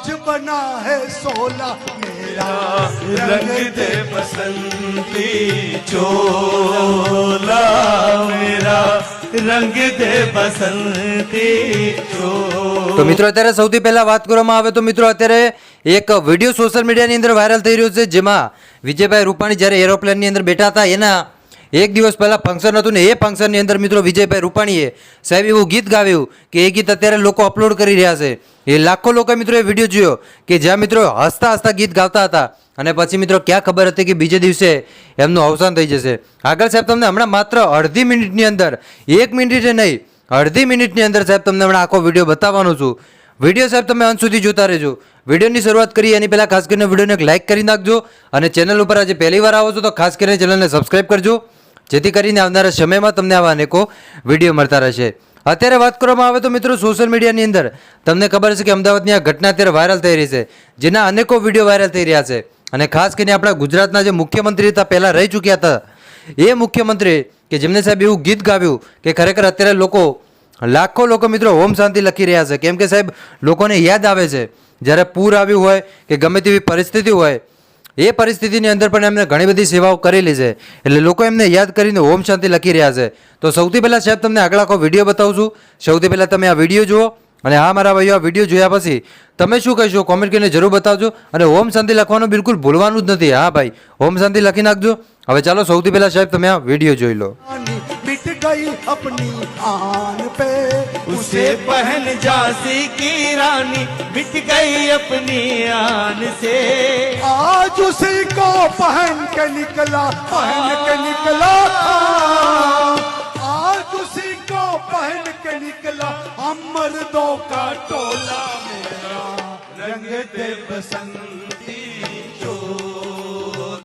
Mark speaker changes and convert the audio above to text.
Speaker 1: आज बना है सोला मेरा
Speaker 2: रंग दे बसंती चोला मेरा रंग दे बसंती चोला
Speaker 3: તો મિત્રો અત્યારે સૌથી પહેલા વાત કરવામાં આવે તો મિત્રો અત્યારે એક વિડીયો સોશિયલ મીડિયાની અંદર વાયરલ થઈ રહ્યો છે જેમાં વિજયભાઈ રૂપાણી જ્યારે એરોપ્લેનની અંદર બેઠા હતા એના એક દિવસ પહેલાં ફંક્શન હતું ને એ ફંક્શનની અંદર મિત્રો વિજયભાઈ રૂપાણીએ સાહેબ એવું ગીત ગાવ્યું કે એ ગીત અત્યારે લોકો અપલોડ કરી રહ્યા છે. એ લાખો લોકો મિત્રો એ વીડિયો જોયો કે જ્યાં મિત્રો હસતા હસતા ગીત ગાતા હતા અને પછી મિત્રો ક્યાં ખબર હતી કે બીજે દિવસે એમનું અવસાન થઈ જશે. આગળ સાહેબ તમને હમણાં માત્ર અડધી મિનિટની અંદર, એક મિનિટે નહીં, અડધી મિનિટની અંદર સાહેબ તમને હમણાં આખો વીડિયો બતાવવાનો છું. વીડિયો સાહેબ તમે અંત સુધી જોતા રહેજો. વિડીયોની શરૂઆત કરીએ એની પહેલાં ખાસ કરીને વિડીયોને એક લાઇક કરી નાખજો અને ચેનલ ઉપર આજે પહેલી વાર આવો છો તો ખાસ કરીને ચેનલને સબસ્ક્રાઇબ કરજો. જેથી કરીને આવનારા સમયમાં તમને આવા અનેકો વીડિયો મળતા રહેશે. અત્યારે વાત કરવામાં આવે તો મિત્રો સોશિયલ મીડિયાની અંદર તમને ખબર છે કે અમદાવાદની આ ઘટના અત્યારે વાયરલ થઈ રહી છે, જેના અનેકો વીડિયો વાયરલ થઈ રહ્યા છે. અને ખાસ કરીને આપણા ગુજરાતના જે મુખ્યમંત્રી હતા, પહેલાં રહી ચૂક્યા હતા. એ મુખ્યમંત્રી કે જેમને સાહેબ એવું ગીત ગાવ્યું કે ખરેખર અત્યારે લોકો, લાખો લોકો મિત્રો ઓમ શાંતિ લખી રહ્યા છે. કેમ કે સાહેબ, લોકોને યાદ આવે છે, જ્યારે પૂર આવ્યું હોય કે ગમે તેવી પરિસ્થિતિ હોય એ પરિસ્થિતિની અંદર પણ એમને ઘણી બધી સેવાઓ કરેલી છે. એટલે લોકો એમને યાદ કરીને ઓમ શાંતિ લખી રહ્યા છે. તો સૌથી પહેલાં સાહેબ તમને આગળ આખો વીડિયો બતાવું છું. સૌથી પહેલાં તમે આ વીડિયો જુઓ અને હા, મારા ભાઈઓ, આ વીડિયો જોયા પછી તમે શું કહેશો? કોમેન્ટ કરીને જરૂર બતાવજો. અને ઓમ શાંતિ લખવાનું બિલકુલ ભૂલવાનું જ નથી. હા, ભાઈ, ઓમ શાંતિ લખી નાખજો. હવે ચાલો સૌથી પહેલાં સાહેબ તમે આ વીડિયો જોઈ લો.
Speaker 1: रानी
Speaker 2: उसे पहन झांसी की रानी मिट गई अपनी आन से।
Speaker 1: आज उसी को पहन के निकला, पहन के निकला आज उसी को पहन के निकला, हम मर्दों का टोला मेरा। रंग दे बसंत